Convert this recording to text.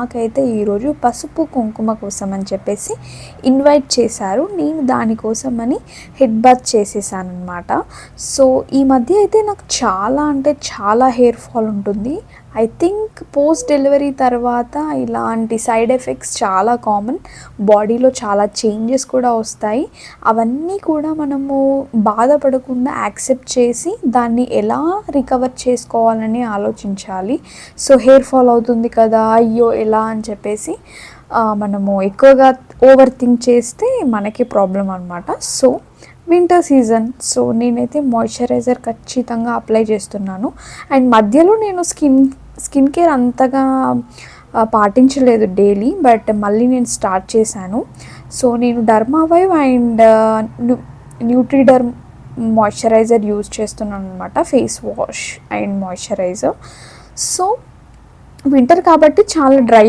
నాకైతే ఈరోజు పసుపు కుంకుమ కోసం అని చెప్పేసి ఇన్వైట్ చేశారు. నేను దానికోసం అని హెడ్ బాత్ చేసేసాను అనమాట సో ఈ మధ్య అయితే నాకు చాలా అంటే చాలా హెయిర్ ఫాల్ ఉంటుంది. ఐ థింక్ పోస్ట్ డెలివరీ తర్వాత ఇలాంటి సైడ్ ఎఫెక్ట్స్ చాలా కామన్ బాడీలో చాలా చేంజెస్ కూడా వస్తాయి. అవన్నీ కూడా మనము బాధపడకుండా యాక్సెప్ట్ చేసి దాన్ని ఎలా రికవర్ చేసుకోవాలని ఆలోచించాలి. సో హెయిర్ ఫాల్ అవుతుంది కదా అయ్యో ఎలా అని చెప్పేసి మనము ఎక్కువగా ఓవర్ థింక్ చేస్తే మనకి ప్రాబ్లం అనమాట సో వింటర్ సీజన్ సో నేనైతే మాయిశ్చరైజర్ ఖచ్చితంగా అప్లై చేస్తున్నాను. అండ్ మధ్యలో నేను స్కిన్ స్కిన్ కేర్ అంతగా పాటించలేదు డైలీ బట్ మళ్ళీ నేను స్టార్ట్ చేశాను. సో నేను Dermavive and Nutriderm moisturiser use చేస్తున్నాను అనమాట face wash and moisturiser so winter కాబట్టి చాలా డ్రై